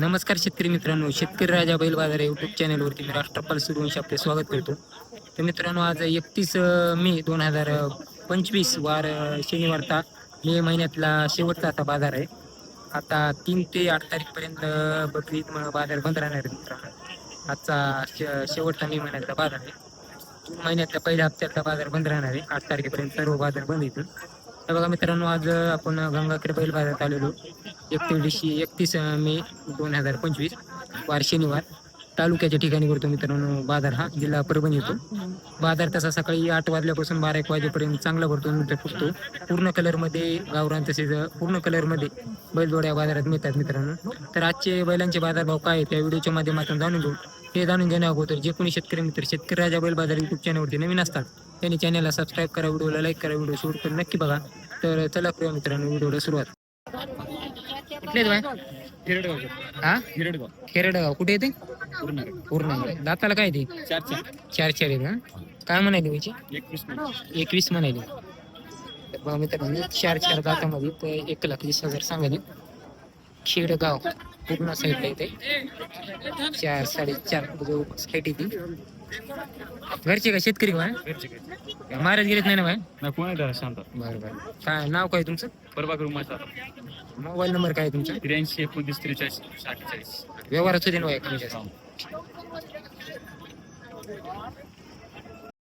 नमस्कार शेतकरी मित्रांनो शेतकरी राजा बैल बाजार यूट्यूब चॅनलवरती मी राष्ट्रपाल सूर्यवंशी आपले स्वागत करतो. तर मित्रांनो आज एकतीस मे दोन हजार पंचवीस वार शनिवारचा मे महिन्यातला शेवटचा आता बाजार आहे. आता तीन ते आठ तारीखपर्यंत बकरी बाजार बंद राहणार आहे मित्रांनो. आजचा शेवटचा मे महिन्यातला बाजार आहे. जून महिन्यातल्या पहिल्या हप्त्यातला बाजार बंद राहणार आहे. आठ तारखेपर्यंत सर्व बाजार बंद येतील तर बघा मित्रांनो आज आपण गंगाखेड बैल बाजारात आलेलो. एकतीस एकतीस मे दोन हजार पंचवीस वार शनिवार. तालुक्याच्या ठिकाणी करतो मित्रांनो बाजार हा जिल्हा परभणी येतो. बाजार तसा सकाळी आठ वाजल्यापासून बारा एक वाजेपर्यंत चांगला भरतो मित्र फुटतो पूर्ण कलरमध्ये गावरान तसेच पूर्ण कलरमध्ये बैलजोड्या बाजारात मिळतात मित्रांनो. तर आजचे बैलांचे बाजारभाव काय आहे त्या व्हिडिओच्या माध्यमातून जाणून घेऊ. हे जाणून घेण्या अगोदर जे कोणी शेतकरी मित्र शेतकरी राजा बैल बाजार युट्यूब चॅनलवरती नवीन असतात त्यांनी चॅनलला सबस्क्राईब करा व्हिडिओला लाईक करा व्हिडिओ शूट करून नक्की बघा. तर चला करूया मित्रांनो व्हिडिओला सुरुवात. कुठले हा? खेरडगाव कुठे येते पूर्ण दाताला काय ते? चार चार. चार चार आहेत का काय म्हणाली त्याची एकवीस एकवीस म्हणाली. बघा मित्रांनो चार चार दातामध्ये तर एक लाख वीस हजार सांगायले. खेडगाव पूर्ण साईडला येते चार साडेचार साईड येते घरचे का शेतकरी का महाराज गेलेत नाही ना बाय ना कोण आहे शांत. बरं बरं. काय नाव काय तुमचं? परवा करू माझा मोबाईल नंबर काय तुमचा? त्र्याऐंशी एकोणतीस त्रेचाळीस अठ्ठेचाळीस व्यवहारात होते ना कमी जास्त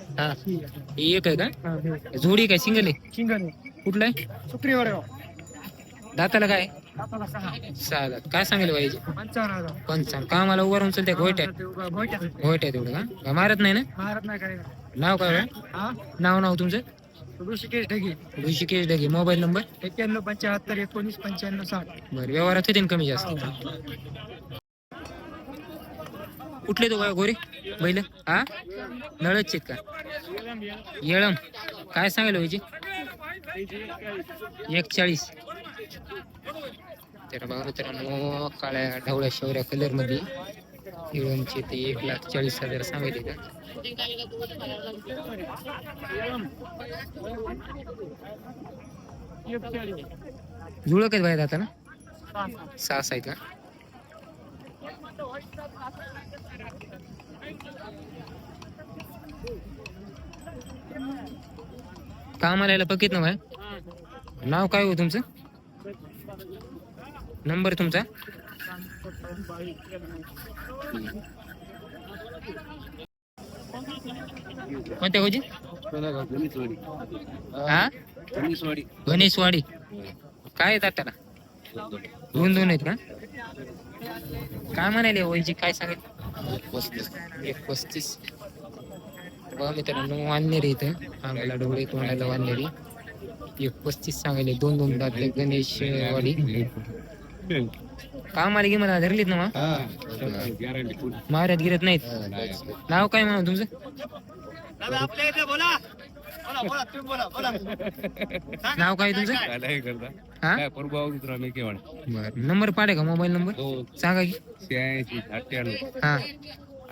हा. एक आहे का? जोडी काय सिंगल आहे? कुठला आहे? शुक्रीवर दाताला काय? सहा काय सांगेल पाहिजे पंचावन्न. कामाला उभारून चालते घोट्या घोट्या तेवढं का का मारत नाही ना? भारत नाही नाव काय नाव नाव तुमचं? ऋषिकेश ढगे. ऋषिकेश ढगे. Mobile number? एक्क्याण्णव पंच्याहत्तर एकोणीस पंच्याण्णव साठ. बरं व्यवहारात होते कमी जास्त. कुठले तो गोरे? बैल? हा? नळच का येळम. काय सांगायला पाहिजे? एक चाळीस तर बघा मित्रांनो काळ्या ढवळ्या शेवऱ्या कलरमध्ये हिरोनचे ते एक लाख चाळीस हजार सांगितले का? जुळक आहेत बाहेर आता ना? सहा आहेत का? कामाला यायला पकीत ना बाय नाव काय हो तुमचं? नंबर तुमचा? कोणत्या गोजी? हा? गणेशवाडी काय आहेत आता दोन दोन आहेत का? काय म्हणाले वयची काय सांगेल? एक पस्तीस. बघा मित्रांनो वाननेरी इथं. अंगाला डोळे तोंडाला वाननेरी. एक पस्तीस सांगायले दोन दोन दातले गणेश वाडी कामाला गे मला धरलीत ना मग महाराज गिरत नाहीत. नाव काय म्हणा तुमचं? नाव काय तुमचं? हा? बर. नंबर पाडे का मोबाईल नंबर? सांगा की. शहाऐंशी अठ्ठ्याण्णव. हा.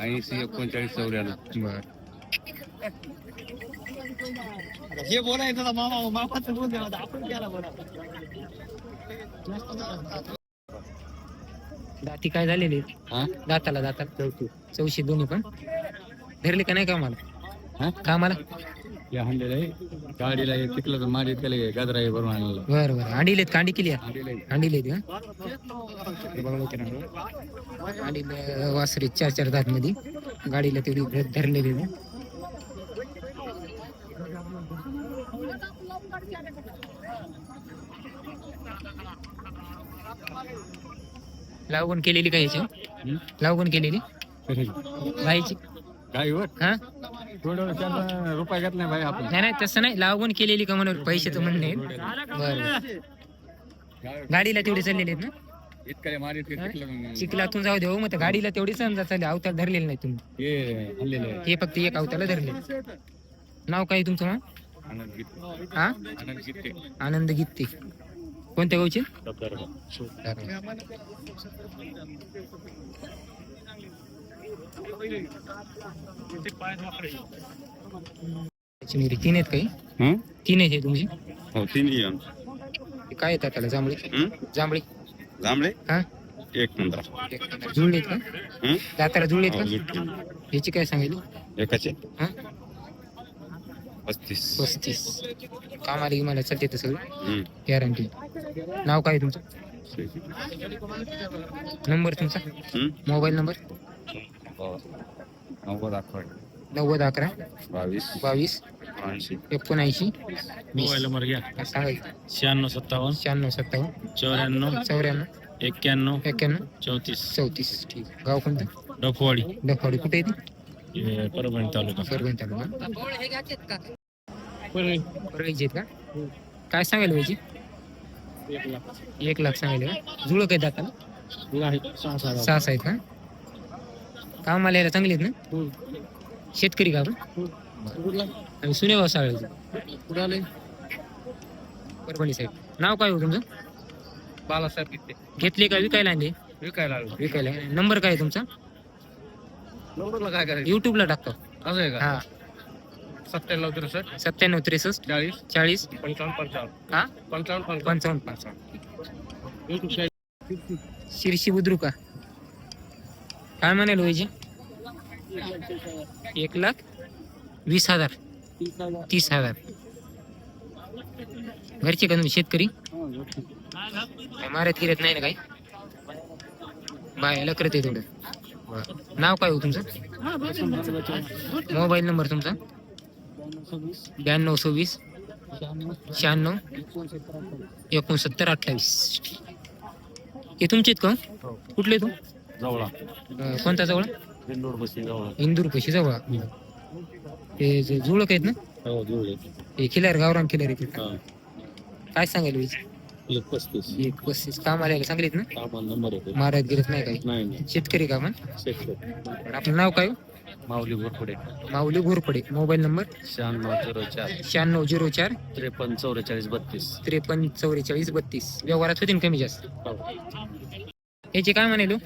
ऐंशी एकोणचाळीस चौऱ्याण्णव. बर. हे बोलायचं मामा मामाचं बोल आपण केला बोला दाती काय झालेली हा? दाताला दाताला. चौशी चौशी दोन्ही पण. धरले का नाही कामाला? हा? कामाला? या हंडेला गाडीला चिखलाचं माडी त्याला गाजरा भरून आणलेलं बर बर. अंडीलेत कांडी केली आहे? हंडेला अंडीलेत का हे? बघा मित्रांनो अंडीला वासरे चार चार दात मध्ये गाडीला तेवढी धर- धरलेली आहे. लागवण केलेली काय याच्या लागवण केलेली? गायची गाईवर? हा? थोडं त्यांना रुपये घेत नाही भाई आपण. नाही नाही तसं नाही. लागवण केलेली का म्हणून पैशाचं म्हणणं आहे? बरं. गाडीला तेवढे चाललेले आहेत ना? मग. चिखलातून जाऊ देऊ मग त्या गाडीला तेवढी समजा चालले. अवतार धरलेले नाही तुम्ही. हे. हे फक्त एक अवताला धरले नाव काय तुमचं मग. हा? आनंद गीते. कोणत्या गावचे? चिमुरी तीन आहेत काही? हं? तीन आहेत हे तुमची? हो तिन्ही आमचे. हे काय येतात त्याला जांभळी? हं? जांभळी. जांभळे? हा? एक नंबर. जुळले आहेत का? हं? दाताला जुळले हो, आहेत जुटले. का याची काय सांगितली एकाचे हा? पस्तीस. पस्तीस. कामाला गिमाला चालते तर सगळं. हं. गॅरंटी नाव काय आहे तुमचं? नंबर तुमचा? हं? मोबाईल नंबर हो. नव्वद अकरा. नव्वद अकरा. बावीस. बावीस. ऐंशी. एकोणऐंशी. मोबाईल नंबर घ्या. शहाण्णव सत्तावन्न. शहाण्णव सत्तावन्न. चौऱ्याण्णव. चौऱ्याण्णव. एक्क्याण्णव. एक्क्याण्णव. चौतीस. चौतीस. ठीक. गाव कोणतं? डफवाडी. डफाडी कुठे येते हे परभणी तालुका. परभणी तालुका. आहेत का? काय सांगायला व्हायची एक लाख. सांगायला का जुळं काय दाताला? सहा आहेत का? कामाला यायला चांगले आहेत ना? शेतकरी का आपण? आणि सुनेगाव साळेचे परभणी साहेब. नाव काय हो तुमचं? बालासाहेब किती घेतले का विकायला आणले? विकायला आलो. विकायला. नंबर काय आहे तुमचा? नंबरला काय करायचं? युट्यूबला टाकतो. असं आहे का? हा. सत्त्याण्णव त्रेसष्ट. सत्त्याण्णव त्रेसष्ट. चाळीस. चाळीस. पंचावन्न पंचावन्न. हा? पंचावन्न पंचावन्न. पंचावन्न पंचावन्न. शिरशी बुद्रुका. काय म्हणाल वयची एक लाख वीस हजार. तीस हजार. घरचे का तुम्ही? शेतकरी? काय मारत गिरत नाही ना काही? बाय लकरत आहे थोडं बरं. नाव काय हो तुमचं? मोबाईल नंबर तुमचा? ब्याण्णव सव्वीस शहाण्णव एकोणसत्तर अठ्ठावीस. हे तुमचे का कुठले तू जवळा. अं, कोणता जवळ? इंदोर बसी जवळ. इंदूर कशी जवळ. ते जे जुळक आहेत ना? हो जुळले हे खिलार गावरान खिलार. हा. काय सांगायला वीज एक पस्तीस. एक पस्तीस काम आलेलं सांगलीत ना? सामान नंबर येतो महाराज गिरत नाही काही नाही नाही. शेतकरी का शेतकरी. आपलं नाव काय हो? माऊली घोरपडे. माऊली घोरपडे. Mobile number? शहाण्णव झिरो चार. शहाण्णव झिरो चार. त्रेपन्न चौवेचाळीस बत्तीस. त्रेपन्न चौवेचाळीस बत्तीस. व्यवहारात होतील कमी जास्त? याचे काय म्हणालो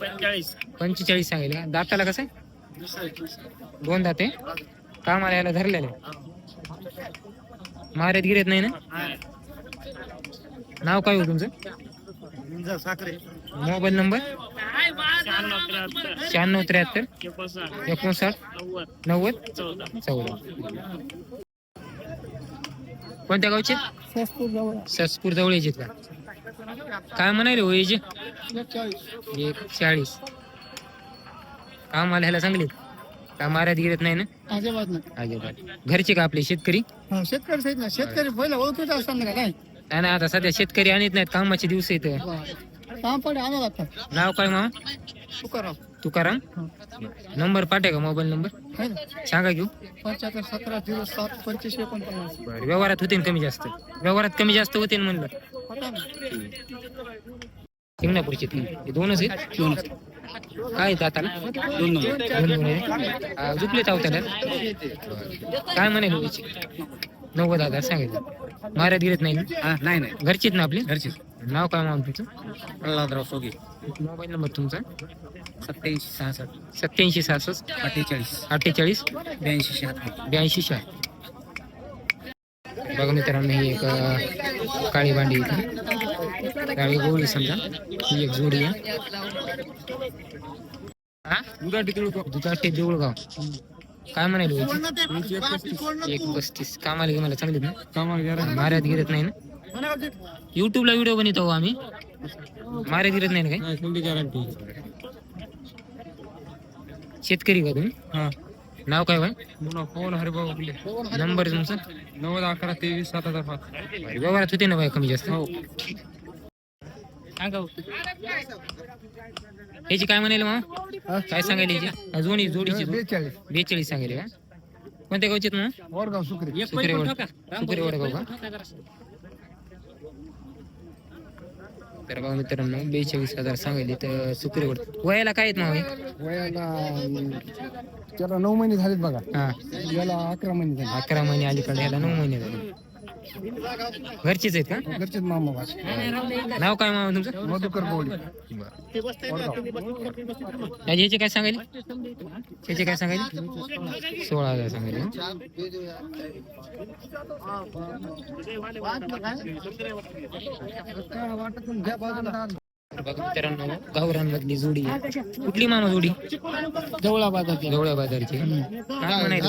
पंचेचाळीस. पंचेचाळीस सांगेल का दाताला कसं आहे? दोन दाते. कामाला यायला धरलेले महाराज गिरत नाही ना? नाव काय हो तुमचं? साखरे. Mobile number? शहाण्णव त्र्याहत्तर एकोणसाठ नव्वद चौदा. कोणत्या गावचे? ससपूर जवळ यायचे का? काय म्हणाले हो याचे एक चाळीस काम आलं ह्याला चांगले का महाराज गिरत नाही ना? अजिबात घरचे का आपले? शेतकरी? हा, शेतकरी शेतकरी पहिला ओळखीत असताना का काय? ना आता सध्या शेतकरी आणत नाहीत कामाचे दिवस येत काम पडे आणा लागतात नाव काय मामा? तुकाराम. तुकाराम? नंबर पाठे का मोबाईल नंबर? ना. सांगा घेऊ. पंच्याहत्तर सतरा झिरो सात पंचवीस एकोणपन्नास. बरं व्यवहारात होते कमी जास्त. व्यवहारात कमी जास्त होते म्हणलं. पटा ना. शिंगणापूरचे तीन हे दोनच आहेत? काय आहेत आता? दोन दोन आहेत. हा, झुकले चाव काय म्हणे नव्वद हज़ार सांगितलं. महाराज गिरत नाही ना नाही नाही. घरचीच ना आपले? घरचे नाव काय मग तुमचं? प्रल्हादराव सोगे. मोबाईल नंबर तुमचा? सत्याऐंशी सहासष्ट. सत्याऐंशी सहासष्ट. अठ्ठेचाळीस. अठ्ठेचाळीस? ब्याऐंशी शहात्तर. ब्याऐंशी शहा बघा मित्रांनो ही एक अं, काळी भांडी इथे. काळी गोळी समजा. ही एक जोडी आहे. हा? दुधाटे देऊळगाव काय म्हणाले एक पस्तीस. कामाला गिमाला चांगले ना? महाराज गिरत नाही ना? युट्यूबला व्हिडिओ बनवतो आम्ही. महाराज गिरत नाही ना काय? गॅरंटी शेतकरी का तुम्ही? नाव काय बाय फोन हरिभाऊ आपले. नंबर तुमचा? नव्वद अकरा तेवीस सात हजार पाच व्यवहारात होते ना बाय कमी जास्त? हो. ह्याची काय म्हणाले मग काय सांगायला ह्याची? जोडी जोडीची बेचाळीस. बेचाळीस सांगायले का? कोणत्या गावचे मग वडगाव सुकरी. का? तर बघा मित्रांनो बेचाळीस हजार सांगायले तर सुकरे वड वयाला काय आहेत मग वयाला अं, त्याला नऊ महिने झालेत बघा. हा. याला अकरा महिने झाले. अकरा महिने अलीकडे ह्याला नऊ महिने झाले. घरचीच आहेत का? घरचेच मामा भाषा नाव काय मामा तुमचं? मधुकर बोली. याचे ह्याचे काय सांगायले? त्याचे काय सांगायले? सोळा हजार सांगायले बघा मित्रांनो जोडी आहे. कुठली मामा जोडी? जवळा बाजारची जवळ्या बाजारची काय म्हणायचं